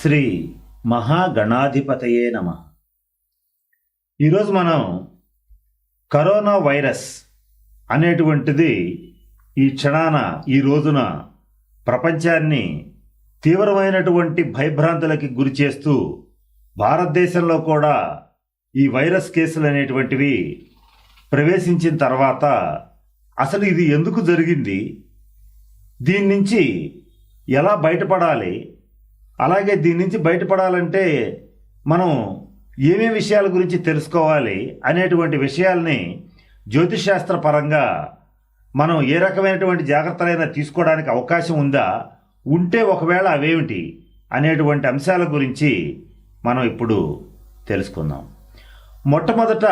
శ్రీ మహాగణాధిపతయే నమ. ఈరోజు మనం కరోనా వైరస్ అనేటువంటిది ఈ క్షణాన ఈ రోజున ప్రపంచాన్ని తీవ్రమైనటువంటి భయభ్రాంతులకి గురి చేస్తూ భారతదేశంలో కూడా ఈ వైరస్ కేసులు అనేటువంటివి ప్రవేశించిన తర్వాత అసలు ఇది ఎందుకు జరిగింది? దీని నుంచి ఎలా బయటపడాలి? అలాగే దీని నుంచి బయటపడాలంటే మనం ఏమేమి విషయాల గురించి తెలుసుకోవాలి అనేటువంటి విషయాల్ని జ్యోతిషాస్త్ర పరంగా మనం ఏ రకమైనటువంటి జాగ్రత్తలైనా తీసుకోవడానికి అవకాశం ఉందా? ఉంటే ఒకవేళ అవేమిటి? అనేటువంటి అంశాల గురించి మనం ఇప్పుడు తెలుసుకుందాం. మొట్టమొదట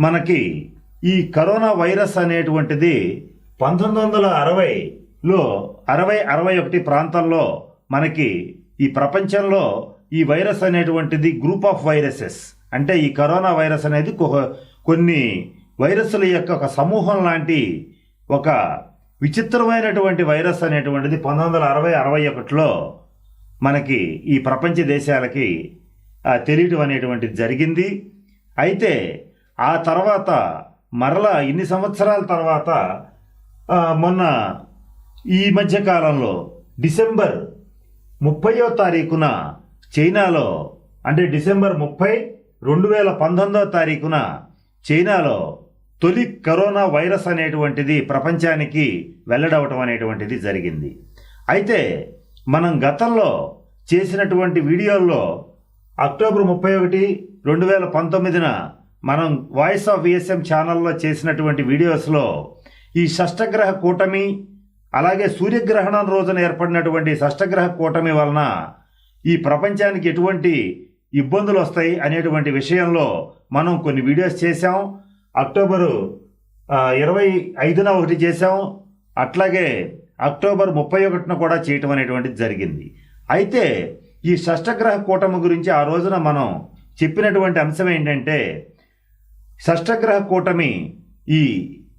మనకి ఈ కరోనా వైరస్ అనేటువంటిది పంతొమ్మిది వందల అరవైలో అరవై అరవై ఒకటి ప్రాంతంలో మనకి ఈ ప్రపంచంలో ఈ వైరస్ అనేటువంటిది గ్రూప్ ఆఫ్ వైరసెస్ అంటే ఈ కరోనా వైరస్ అనేది కొన్ని వైరస్ల యొక్క ఒక సమూహం లాంటి ఒక విచిత్రమైనటువంటి వైరస్ అనేటువంటిది పంతొమ్మిది వందల అరవై అరవై ఒకటిలో మనకి ఈ ప్రపంచ దేశాలకి తెలియటం అనేటువంటిది జరిగింది. అయితే ఆ తర్వాత మరలా ఇన్ని సంవత్సరాల తర్వాత మొన్న ఈ మధ్యకాలంలో డిసెంబర్ ముప్పయో తారీఖున చైనాలో అంటే డిసెంబర్ ముప్పై రెండు వేల పంతొమ్మిదో తారీఖున చైనాలో తొలి కరోనా వైరస్ అనేటువంటిది ప్రపంచానికి వెల్లడవటం అనేటువంటిది జరిగింది. అయితే మనం గతంలో చేసినటువంటి వీడియోల్లో అక్టోబర్ ముప్పై ఒకటి రెండు వేల పంతొమ్మిదిన మనం వాయిస్ ఆఫ్ విఎస్ఎం ఛానల్లో చేసినటువంటి వీడియోస్లో ఈ షష్టగ్రహ కూటమి అలాగే సూర్యగ్రహణం రోజున ఏర్పడినటువంటి షష్టగ్రహ కూటమి వలన ఈ ప్రపంచానికి ఎటువంటి ఇబ్బందులు వస్తాయి అనేటువంటి విషయంలో మనం కొన్ని వీడియోస్ చేశాం. అక్టోబరు ఇరవై ఐదున ఒకటి చేశాం. అట్లాగే అక్టోబర్ ముప్పై ఒకటిన కూడా చేయటం అనేటువంటిది జరిగింది. అయితే ఈ షష్టగ్రహ కూటమి గురించి ఆ రోజున మనం చెప్పినటువంటి అంశం ఏంటంటే షష్టగ్రహ కూటమి ఈ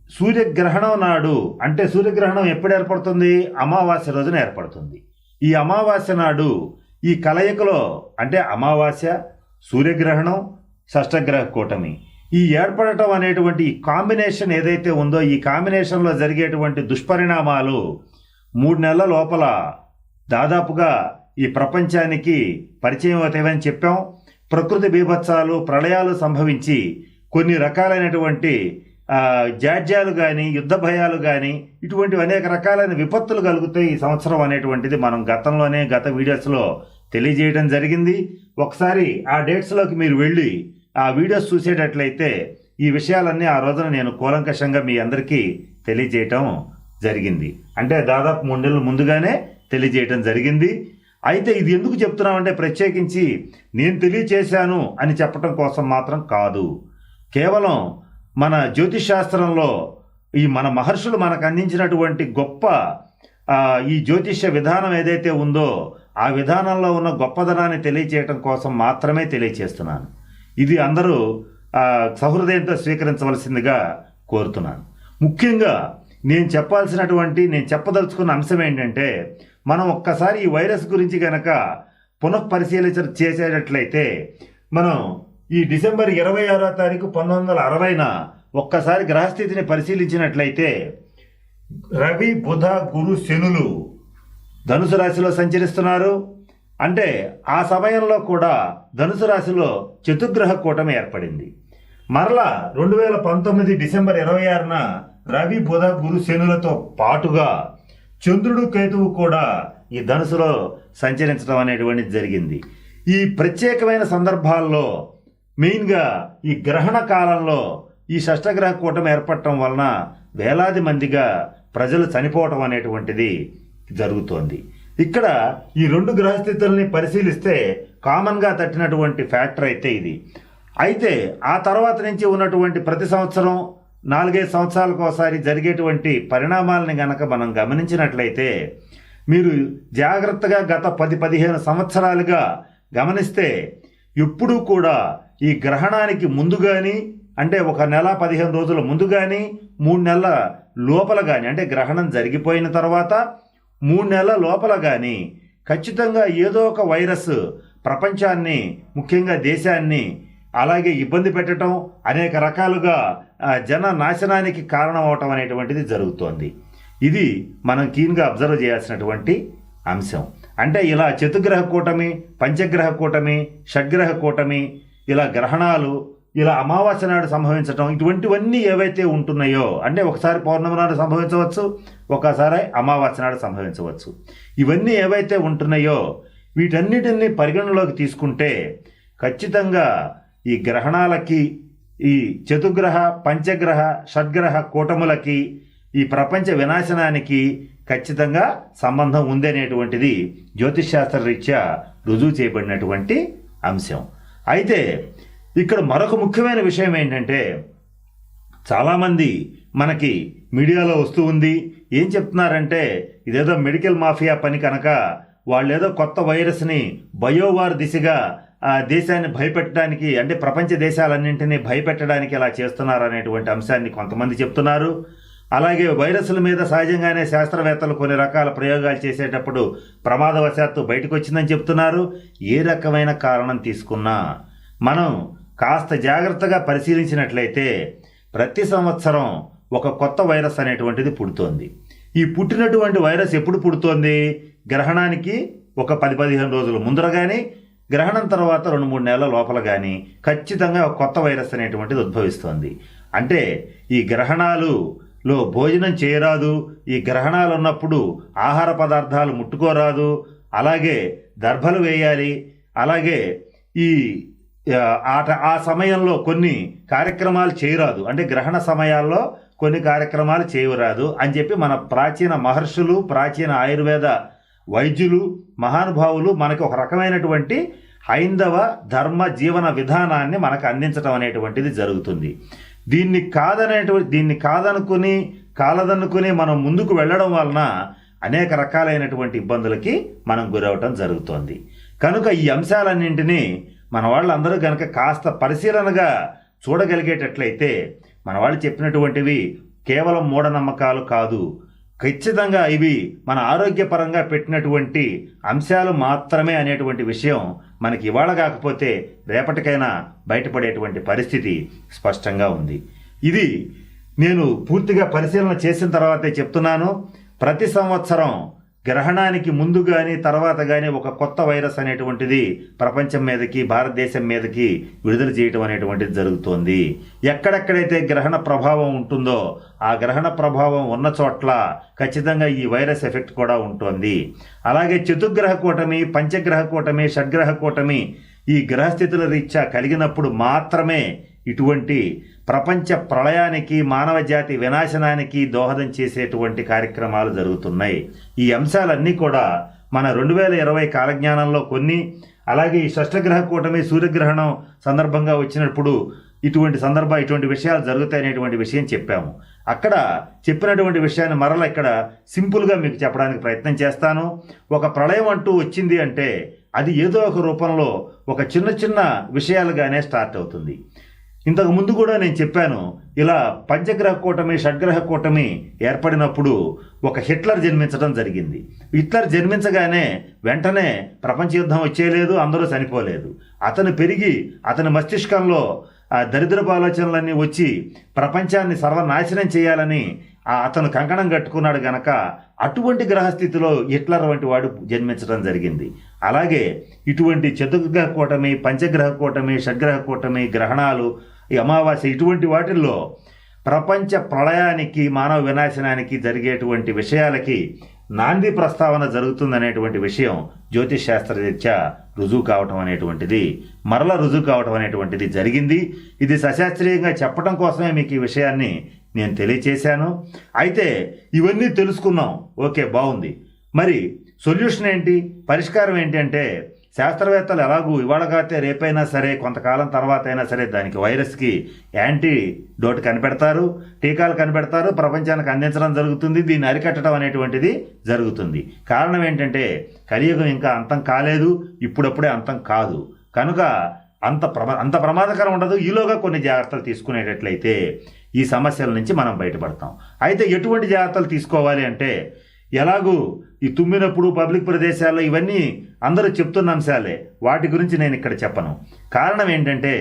సూర్యగ్రహణం నాడు అంటే సూర్యగ్రహణం ఎప్పుడు ఏర్పడుతుంది? అమావాస్య రోజున ఏర్పడుతుంది. ఈ అమావాస్య నాడు ఈ కలయికలో అంటే అమావాస్య సూర్యగ్రహణం షష్టగ్రహ కూటమి ఈ ఏర్పడటం అనేటువంటి కాంబినేషన్ ఏదైతే ఉందో ఈ కాంబినేషన్లో జరిగేటువంటి దుష్పరిణామాలు మూడు నెలల లోపల దాదాపుగా ఈ ప్రపంచానికి పరిచయం అవుతాయని చెప్పాం. ప్రకృతి బీభత్సాలు ప్రళయాలు సంభవించి కొన్ని రకాలైనటువంటి జాడ్యాలు కానీ యుద్ధ భయాలు కానీ ఇటువంటి అనేక రకాలైన విపత్తులు కలుగుతాయి ఈ సంవత్సరం అనేటువంటిది మనం గతంలోనే గత వీడియోస్లో తెలియజేయడం జరిగింది. ఒకసారి ఆ డేట్స్లోకి మీరు వెళ్ళి ఆ వీడియోస్ చూసేటట్లయితే ఈ విషయాలన్నీ ఆ రోజున నేను కూలంకషంగా మీ అందరికీ తెలియజేయటం జరిగింది. అంటే దాదాపు మూడు నెలల ముందుగానే తెలియజేయటం జరిగింది. అయితే ఇది ఎందుకు చెప్తున్నామంటే ప్రత్యేకించి నేను తెలియచేశాను అని చెప్పటం కోసం మాత్రం కాదు. కేవలం మన జ్యోతిష్ శాస్త్రంలో ఈ మన మహర్షులు మనకు అందించినటువంటి గొప్ప ఈ జ్యోతిష్య విధానం ఏదైతే ఉందో ఆ విధానంలో ఉన్న గొప్పదనాన్ని తెలియచేయటం కోసం మాత్రమే తెలియచేస్తున్నాను. ఇది అందరూ సహృదయంతో స్వీకరించవలసిందిగా కోరుతున్నాను. ముఖ్యంగా నేను చెప్పాల్సినటువంటి నేను చెప్పదలుచుకున్న అంశం ఏంటంటే మనం ఒక్కసారి ఈ వైరస్ గురించి కనుక పునఃపరిశీలించ చేసేటట్లయితే మనం ఈ డిసెంబర్ ఇరవై ఆరో తారీఖు పంతొమ్మిది వందల అరవైన ఒక్కసారి గ్రహస్థితిని పరిశీలించినట్లయితే రవి బుధ గురు శనులు ధనుసు రాశిలో సంచరిస్తున్నారు. అంటే ఆ సమయంలో కూడా ధనుసు రాశిలో చతుగ్రహ కూటమి ఏర్పడింది. మరలా రెండు వేల పంతొమ్మిది డిసెంబర్ ఇరవై ఆరున రవి బుధ గురు శనులతో పాటుగా చంద్రుడు కేతువు కూడా ఈ ధనుసులో సంచరించడం అనేటువంటిది జరిగింది. ఈ ప్రత్యేకమైన సందర్భాల్లో మెయిన్గా ఈ గ్రహణ కాలంలో ఈ షష్టగ్రహ కూటమి ఏర్పడటం వలన వేలాది మందిగా ప్రజలు చనిపోవటం అనేటువంటిది జరుగుతోంది. ఇక్కడ ఈ రెండు గ్రహస్థితుల్ని పరిశీలిస్తే కామన్గా తట్టినటువంటి ఫ్యాక్టర్ అయితే ఇది. అయితే ఆ తర్వాత నుంచి ఉన్నటువంటి ప్రతి సంవత్సరం నాలుగైదు సంవత్సరాలకు ఒకసారి జరిగేటువంటి పరిణామాలని గనక మనం గమనించినట్లయితే మీరు జాగ్రత్తగా గత పది పదిహేను సంవత్సరాలుగా గమనిస్తే ఎప్పుడూ కూడా ఈ గ్రహణానికి ముందు కానీ అంటే ఒక నెల పదిహేను రోజుల ముందు కానీ మూడు నెలల లోపల కానీ అంటే గ్రహణం జరిగిపోయిన తర్వాత మూడు నెలల లోపల కానీ ఖచ్చితంగా ఏదో ఒక వైరస్ ప్రపంచాన్ని ముఖ్యంగా దేశాన్ని అలాగే ఇబ్బంది పెట్టడం అనేక రకాలుగా జన నాశనానికి కారణం అవటం అనేటువంటిది జరుగుతోంది. ఇది మనం కీన్గా అబ్జర్వ్ చేయాల్సినటువంటి అంశం. అంటే ఇలా చతుగ్రహ కూటమి పంచగ్రహ కూటమి షడ్గ్రహ కూటమి ఇలా గ్రహణాలు ఇలా అమావాస్య నాడు సంభవించటం ఇటువంటివన్నీ ఏవైతే ఉంటున్నాయో అంటే ఒకసారి పౌర్ణమి నాడు సంభవించవచ్చు ఒకసారి అమావాస్య నాడు సంభవించవచ్చు. ఇవన్నీ ఏవైతే ఉంటున్నాయో వీటన్నిటిని పరిగణలోకి తీసుకుంటే ఖచ్చితంగా ఈ గ్రహణాలకి ఈ చతుగ్రహ పంచగ్రహ షడ్గ్రహ కూటములకి ఈ ప్రపంచ వినాశనానికి ఖచ్చితంగా సంబంధం ఉందనేటువంటిది జ్యోతిష్ శాస్త్ర రీత్యా రుజువు చేయబడినటువంటి అంశం. అయితే ఇక్కడ మరొక ముఖ్యమైన విషయం ఏంటంటే చాలామంది మనకి మీడియాలో వస్తూ ఉంది. ఏం చెప్తున్నారంటే ఇదేదో మెడికల్ మాఫియా పని కనుక వాళ్ళేదో కొత్త వైరస్ని బయోవార్ దిశగా ఆ దేశాన్ని భయపెట్టడానికి అంటే ప్రపంచ దేశాలన్నింటినీ భయపెట్టడానికి ఇలా చేస్తున్నారు అనేటువంటి అంశాన్ని కొంతమంది చెప్తున్నారు. అలాగే వైరస్ల మీద సహజంగానే శాస్త్రవేత్తలు కొన్ని రకాల ప్రయోగాలు చేసేటప్పుడు ప్రమాదవశాత్తు బయటకు వచ్చిందని చెప్తున్నారు ఏ రకమైన కారణం తీసుకున్నా మనం కాస్త జాగ్రత్తగా పరిశీలించినట్లయితే ప్రతి సంవత్సరం ఒక కొత్త వైరస్ అనేటువంటిది పుడుతోంది. ఈ పుట్టినటువంటి వైరస్ ఎప్పుడు పుడుతోంది? గ్రహణానికి ఒక పది పదిహేను రోజుల ముందర కానీ గ్రహణం తర్వాత రెండు మూడు నెలల లోపల కానీ ఖచ్చితంగా ఒక కొత్త వైరస్ అనేటువంటిది ఉద్భవిస్తోంది. అంటే ఈ గ్రహణాలు లో భోజనం చేయరాదు. ఈ గ్రహణాలు ఉన్నప్పుడు ఆహార పదార్థాలు ముట్టుకోరాదు. అలాగే దర్భలు వేయాలి. అలాగే ఈ ఆట ఆ సమయంలో కొన్ని కార్యక్రమాలు చేయరాదు. అంటే గ్రహణ సమయాల్లో కొన్ని కార్యక్రమాలు చేయరాదు అని చెప్పి మన ప్రాచీన మహర్షులు ప్రాచీన ఆయుర్వేద వైద్యులు మహానుభావులు మనకి ఒక రకమైనటువంటి హైందవ ధర్మ జీవన విధానాన్ని మనకు అందించడం అనేటువంటిది జరుగుతుంది. దీన్ని కాదనేటువంటి దీన్ని కాదనుకుని కాలదనుకుని మనం ముందుకు వెళ్ళడం వలన అనేక రకాలైనటువంటి ఇబ్బందులకి మనం గురవటం జరుగుతోంది. కనుక ఈ అంశాలన్నింటినీ మన వాళ్ళందరూ కనుక కాస్త పరిశీలనగా చూడగలిగేటట్లయితే మన వాళ్ళు చెప్పినటువంటివి కేవలం మూఢనమ్మకాలు కాదు ఖచ్చితంగా ఇవి మన ఆరోగ్యపరంగా పెట్టినటువంటి అంశాలు మాత్రమే అనేటువంటి విషయం మనకి ఇవాళ కాకపోతే రేపటికైనా బయటపడేటువంటి పరిస్థితి స్పష్టంగా ఉంది. ఇది నేను పూర్తిగా పరిశీలన చేసిన తర్వాతే చెప్తున్నాను. ప్రతి సంవత్సరం గ్రహణానికి ముందు కానీ తర్వాత కానీ ఒక కొత్త వైరస్ అనేటువంటిది ప్రపంచం మీదకి భారతదేశం మీదకి విడుదల చేయటం అనేటువంటిది జరుగుతోంది. ఎక్కడెక్కడైతే గ్రహణ ప్రభావం ఉంటుందో ఆ గ్రహణ ప్రభావం ఉన్న చోట్ల ఖచ్చితంగా ఈ వైరస్ ఎఫెక్ట్ కూడా ఉంటుంది. అలాగే చతుర్గ్రహ కూటమి పంచగ్రహ కూటమి షడ్గ్రహ కూటమి ఈ గ్రహస్థితుల రీత్యా కలిగినప్పుడు మాత్రమే ఇటువంటి ప్రపంచ ప్రళయానికి మానవ జాతి వినాశనానికి దోహదం చేసేటువంటి కార్యక్రమాలు జరుగుతున్నాయి. ఈ అంశాలన్నీ కూడా మన రెండు వేల ఇరవై కాలజ్ఞానంలో కొన్ని అలాగే ఈ షష్టగ్రహ కూటమి సూర్యగ్రహణం సందర్భంగా వచ్చినప్పుడు ఇటువంటి సందర్భ ఇటువంటి విషయాలు జరుగుతాయనేటువంటి విషయం చెప్పాము. అక్కడ చెప్పినటువంటి విషయాన్ని మరల ఇక్కడ సింపుల్గా మీకు చెప్పడానికి ప్రయత్నం చేస్తాను. ఒక ప్రళయం అంటూ వచ్చింది అంటే అది ఏదో ఒక రూపంలో ఒక చిన్న చిన్న విషయాలుగానే స్టార్ట్ అవుతుంది. ఇంతకు ముందు కూడా నేను చెప్పాను ఇలా పంచగ్రహ కూటమి షడ్గ్రహ కూటమి ఏర్పడినప్పుడు ఒక హిట్లర్ జన్మించడం జరిగింది. హిట్లర్ జన్మించగానే వెంటనే ప్రపంచ యుద్ధం వచ్చేయలేదు అందరూ చనిపోలేదు. అతను పెరిగి అతని మస్తిష్కంలో ఆ దరిద్రపు ఆలోచనలన్నీ వచ్చి ప్రపంచాన్ని సర్వనాశనం చేయాలని ఆ అతను కంకణం కట్టుకున్నాడు గనక అటువంటి గ్రహస్థితిలో హిట్లర్ వంటి వాడు జన్మించడం జరిగింది. అలాగే ఇటువంటి చతుర్గ్రహ కూటమి పంచగ్రహ కూటమి షడ్గ్రహ కూటమి గ్రహణాలు ఈ అమావాస్య ఇటువంటి వాటిల్లో ప్రపంచ ప్రళయానికి మానవ వినాశనానికి జరిగేటువంటి విషయాలకి నాంది ప్రస్తావన జరుగుతుందనేటువంటి విషయం జ్యోతిష్ శాస్త్రరీత్యా రుజువు కావటం అనేటువంటిది మరల రుజువు కావటం అనేటువంటిది జరిగింది. ఇది సశాస్త్రీయంగా చెప్పడం కోసమే మీకు ఈ విషయాన్ని నేను తెలియచేశాను. అయితే ఇవన్నీ తెలుసుకున్నాం. ఓకే బాగుంది. మరి సొల్యూషన్ ఏంటి? పరిష్కారం ఏంటి అంటే శాస్త్రవేత్తలు ఎలాగూ ఇవాళ కాతే రేపైనా సరే కొంతకాలం తర్వాత అయినా సరే దానికి వైరస్కి యాంటీ డోట్ కనిపెడతారు టీకాలు కనిపెడతారు ప్రపంచానికి అందించడం జరుగుతుంది దీన్ని అరికట్టడం అనేటువంటిది జరుగుతుంది. కారణం ఏంటంటే కలియుగం ఇంకా అంతం కాలేదు ఇప్పుడప్పుడే అంతం కాదు. కనుక అంత ప్రమా అంత ప్రమాదకరం ఉండదు. ఈలోగా కొన్ని జాగ్రత్తలు తీసుకునేటట్లయితే ఈ సమస్యల నుంచి మనం బయటపడతాం. అయితే ఎటువంటి జాగ్రత్తలు తీసుకోవాలి అంటే ఎలాగూ ఈ తుమ్మినప్పుడు పబ్లిక్ ప్రదేశాల్లో ఇవన్నీ అందరూ చెప్తున్న అంశాలే వాటి గురించి నేను ఇక్కడ చెప్పను. కారణం ఏంటంటే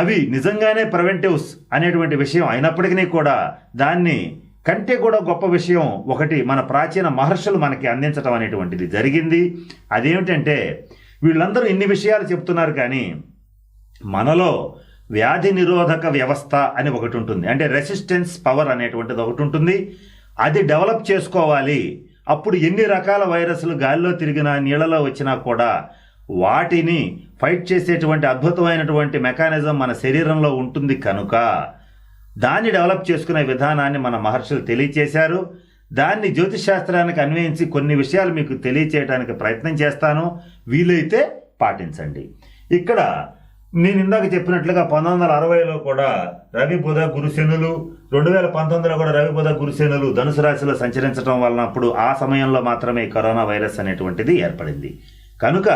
అవి నిజంగానే ప్రివెంటివ్స్ అనేటువంటి విషయం అయినప్పటికీ కూడా దాన్ని కంటే కూడా గొప్ప విషయం ఒకటి మన ప్రాచీన మహర్షులు మనకి అందించడం అనేటువంటిది జరిగింది. అదేమిటంటే వీళ్ళందరూ ఇన్ని విషయాలు చెప్తున్నారు కానీ మనలో వ్యాధి నిరోధక వ్యవస్థ అని ఒకటి ఉంటుంది. అంటే రెసిస్టెన్స్ పవర్ అనేటువంటిది ఒకటి ఉంటుంది. అది డెవలప్ చేసుకోవాలి. అప్పుడు ఎన్ని రకాల వైరస్లు గాలిలో తిరిగినా నీళ్ళలో వచ్చినా కూడా వాటిని ఫైట్ చేసేటువంటి అద్భుతమైనటువంటి మెకానిజం మన శరీరంలో ఉంటుంది కనుక దాన్ని డెవలప్ చేసుకునే విధానాన్ని మన మహర్షులు తెలియచేశారు. దాన్ని జ్యోతిష్శాస్త్రానికి అన్వయించి కొన్ని విషయాలు మీకు తెలియచేయడానికి ప్రయత్నం చేస్తాను. వీలైతే పాటించండి. ఇక్కడ నేను ఇందాక చెప్పినట్లుగా పంతొమ్మిది వందల అరవైలో కూడా రవి బుధ గురుశనులు రెండు వేల పంతొమ్మిదిలో కూడా రవి బుధ గురుశనులు ధనుసు రాశిలో సంచరించడం వలన అప్పుడు ఆ సమయంలో మాత్రమే కరోనా వైరస్ అనేటువంటిది ఏర్పడింది. కనుక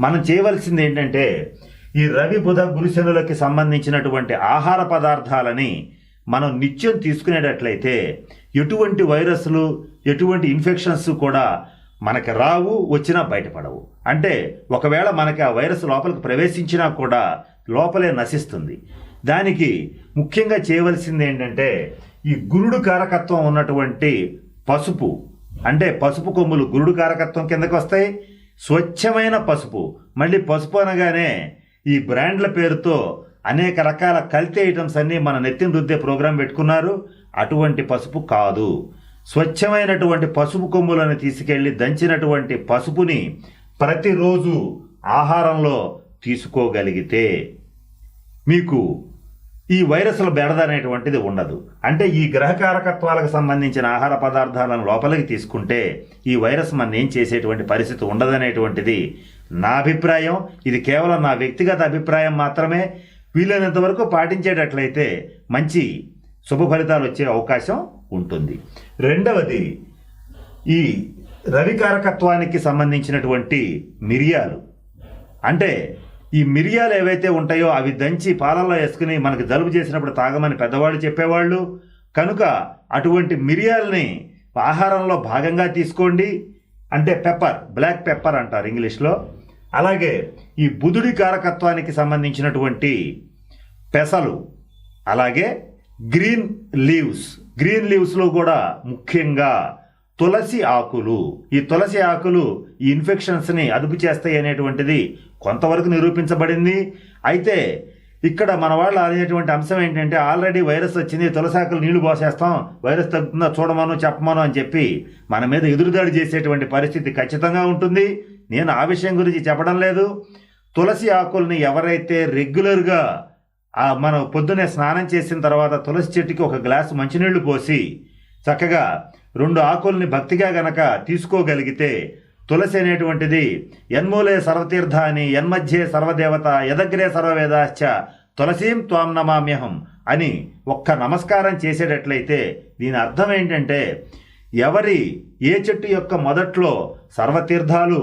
మనం చేయవలసింది ఏంటంటే ఈ రవి బుధ గురుశనులకి సంబంధించినటువంటి ఆహార పదార్థాలని మనం నిత్యం తీసుకునేటట్లయితే ఎటువంటి వైరస్లు ఎటువంటి ఇన్ఫెక్షన్స్ కూడా మనకి రావు వచ్చినా బయటపడవు. అంటే ఒకవేళ మనకి ఆ వైరస్ లోపలికి ప్రవేశించినా కూడా లోపలే నశిస్తుంది. దానికి ముఖ్యంగా చేయవలసింది ఏంటంటే ఈ గురుడు కారకత్వం ఉన్నటువంటి పసుపు అంటే పసుపు కొమ్ములు గురుడు కారకత్వం కిందకి వస్తాయి. స్వచ్ఛమైన పసుపు మళ్ళీ పసుపు అనగానే ఈ బ్రాండ్ల పేరుతో అనేక రకాల కల్తీ ఐటమ్స్ అన్నీ మన నెత్తిన రుద్దే ప్రోగ్రాం పెట్టుకున్నారు. అటువంటి పసుపు కాదు. స్వచ్ఛమైనటువంటి పసుపు కొమ్ములను తీసుకెళ్ళి దంచినటువంటి పసుపుని ప్రతిరోజు ఆహారంలో తీసుకోగలిగితే మీకు ఈ వైరస్ల బెడద అనేటువంటిది ఉండదు. అంటే ఈ గ్రహకారకత్వాలకు సంబంధించిన ఆహార పదార్థాలను లోపలికి తీసుకుంటే ఈ వైరస్ మన ఏం చేసేటువంటి పరిస్థితి ఉండదనేటువంటిది నా అభిప్రాయం. ఇది కేవలం నా వ్యక్తిగత అభిప్రాయం మాత్రమే. వీలైనంత వరకు పాటించేటట్లయితే మంచి శుభ ఫలితాలు వచ్చే అవకాశం ఉంటుంది. రెండవది ఈ రవికారకత్వానికి సంబంధించినటువంటి మిరియాలు. అంటే ఈ మిరియాలు ఏవైతే ఉంటాయో అవి దంచి పాలల్లో వేసుకుని మనకు జలుబు చేసినప్పుడు తాగమని పెద్దవాళ్ళు చెప్పేవాళ్ళు. కనుక అటువంటి మిరియాలని ఆహారంలో భాగంగా తీసుకోండి. అంటే పెప్పర్ బ్లాక్ పెప్పర్ అంటారు ఇంగ్లీష్లో. అలాగే ఈ బుధుడి కారకత్వానికి సంబంధించినటువంటి పెసలు అలాగే గ్రీన్ లీవ్స్. గ్రీన్ లీవ్స్లో కూడా ముఖ్యంగా తులసి ఆకులు. ఈ తులసి ఆకులు ఈ ఇన్ఫెక్షన్స్ని అదుపు చేస్తాయి అనేటువంటిది కొంతవరకు నిరూపించబడింది. అయితే ఇక్కడ మన వాళ్ళు అనేటువంటి అంశం ఏంటంటే ఆల్రెడీ వైరస్ వచ్చింది తులసి ఆకులు నీళ్ళు పోసేస్తాం వైరస్ తగ్గుతుందా చూడమను చెప్పమను అని చెప్పి మన మీద ఎదురుదాడి చేసేటువంటి పరిస్థితి ఖచ్చితంగా ఉంటుంది. నేను ఆ విషయం గురించి చెప్పడం లేదు. తులసి ఆకుల్ని ఎవరైతే రెగ్యులర్గా మనం పొద్దునే స్నానం చేసిన తర్వాత తులసి చెట్టుకి ఒక గ్లాసు మంచినీళ్ళు పోసి చక్కగా రెండు ఆకుల్ని భక్తిగా గనక తీసుకోగలిగితే తులసి అనేటువంటిది యన్మూలే సర్వతీర్థ అని యన్మధ్యే సర్వదేవత యదగ్రే సర్వవేదాశ్చ తులసీం త్వాం నమామ్యహం అని ఒక్క నమస్కారం చేసేటట్లయితే దీని అర్థం ఏంటంటే ఎవరి ఏ చెట్టు యొక్క మొదట్లో సర్వతీర్థాలు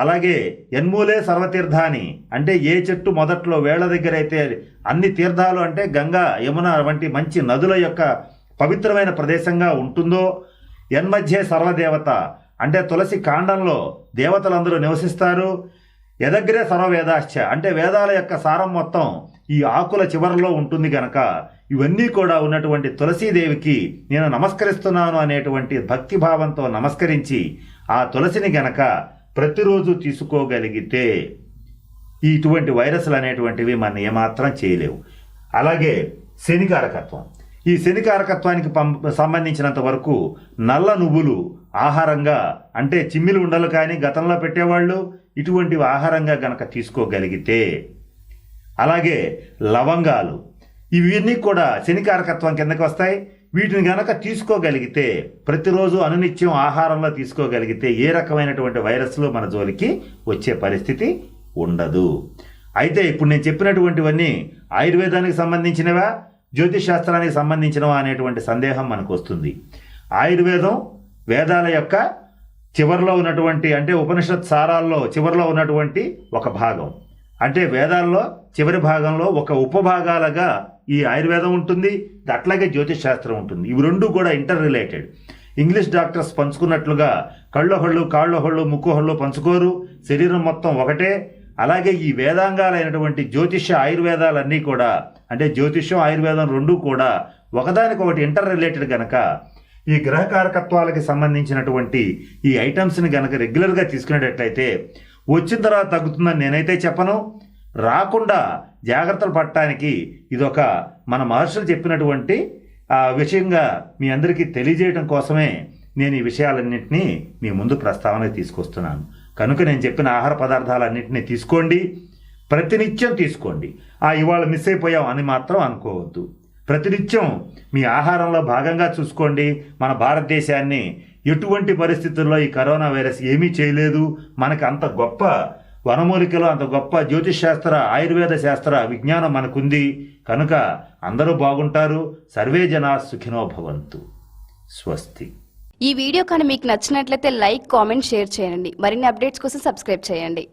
అలాగే ఎన్మూలే సర్వతీర్థాని. అంటే ఏ చెట్టు మొదట్లో వేళ్ళ దగ్గర అయితే అన్ని తీర్థాలు అంటే గంగా యమున వంటి మంచి నదుల యొక్క పవిత్రమైన ప్రదేశంగా ఉంటుందో? ఎన్మధ్యే సర్వదేవత. అంటే తులసి కాండంలో దేవతలందరూ నివసిస్తారు. ఎదగ్రే సర్వవేదాశ్చ. అంటే వేదాల యొక్క సారం మొత్తం ఈ ఆకుల చివరలో ఉంటుంది గనక. ఇవన్నీ కూడా ఉన్నటువంటి తులసీదేవికి నేను నమస్కరిస్తున్నాను అనేటువంటి భక్తి భావంతో నమస్కరించి ఆ తులసిని గనక ప్రతిరోజు తీసుకోగలిగితే ఇటువంటి వైరస్లు అనేటువంటివి మన ఏమాత్రం చేయలేవు. అలాగే శనికారకత్వం. ఈ శనికారకత్వానికి పం- సంబంధించినంత వరకు నల్ల నువ్వులు ఆహారంగా అంటే చిమ్మిలి ఉండలు కానీ గతంలో పెట్టేవాళ్ళు ఇటువంటివి ఆహారంగా గనక తీసుకోగలిగితే అలాగే లవంగాలు ఇవన్నీ కూడా శనికారకత్వం కిందకి వస్తాయి. వీటిని గనక తీసుకోగలిగితే ప్రతిరోజు అనునిత్యం ఆహారంలో తీసుకోగలిగితే ఏ రకమైనటువంటి వైరస్లు మన జోలికి వచ్చే పరిస్థితి ఉండదు. అయితే ఇప్పుడు నేను చెప్పినటువంటివన్నీ ఆయుర్వేదానికి సంబంధించినవా జ్యోతిష్ శాస్త్రానికి సంబంధించినవా అనేటువంటి సందేహం మనకు వస్తుంది ఆయుర్వేదం వేదాల యొక్క చివరిలో ఉన్నటువంటి అంటే ఉపనిషత్ సారాల్లో చివరిలో ఉన్నటువంటి ఒక భాగం. అంటే వేదాల్లో చివరి భాగంలో ఒక ఉపభాగాలుగా ఈ ఆయుర్వేదం ఉంటుంది అట్లాగే జ్యోతిష్ శాస్త్రం ఉంటుంది. ఇవి రెండు కూడా ఇంటర్ రిలేటెడ్ ఇంగ్లీష్ డాక్టర్స్ పంచుకున్నట్లుగా కళ్ళొహళ్ళు కాళ్ళొహళ్ళు ముక్కుహళ్ళు పంచుకోరు శరీరం మొత్తం ఒకటే. అలాగే ఈ వేదాంగాలైనటువంటి జ్యోతిష్య ఆయుర్వేదాలన్నీ కూడా అంటే జ్యోతిష్యం ఆయుర్వేదం రెండూ కూడా ఒకదానికొకటి ఇంటర్ రిలేటెడ్ కనుక ఈ గ్రహకారకత్వాలకి సంబంధించినటువంటి ఈ ఐటమ్స్ని కనుక రెగ్యులర్గా తీసుకునేటట్లయితే వచ్చిన తర్వాత తగ్గుతుందని నేనైతే చెప్పను. రాకుండా జాగ్రత్తలు పడటానికి ఇదొక మన మహర్షులు చెప్పినటువంటి ఆ విషయంగా మీ అందరికీ తెలియజేయడం కోసమే నేను ఈ విషయాలన్నింటినీ మీ ముందు ప్రస్తావనకు తీసుకొస్తున్నాను. కనుక నేను చెప్పిన ఆహార పదార్థాలన్నింటినీ తీసుకోండి. ప్రతినిత్యం తీసుకోండి. ఆ ఇవాళ మిస్ అయిపోయాం అని మాత్రం అనుకోవద్దు. ప్రతినిత్యం మీ ఆహారంలో భాగంగా చూసుకోండి. మన భారతదేశాన్ని ఎటువంటి పరిస్థితుల్లో ఈ కరోనా వైరస్ ఏమీ చేయలేదు. మనకు అంత గొప్ప వనమూలికలో అంత గొప్ప జ్యోతిష్ శాస్త్ర ఆయుర్వేద శాస్త్ర విజ్ఞానం మనకుంది. కనుక అందరూ బాగుంటారు. సర్వే జనా సుఖినో భవంతు. స్వస్తి. ఈ వీడియో కానీ మీకు నచ్చినట్లయితే లైక్ కామెంట్ షేర్ చేయండి. మరిన్ని అప్డేట్స్ కోసం సబ్స్క్రైబ్ చేయండి.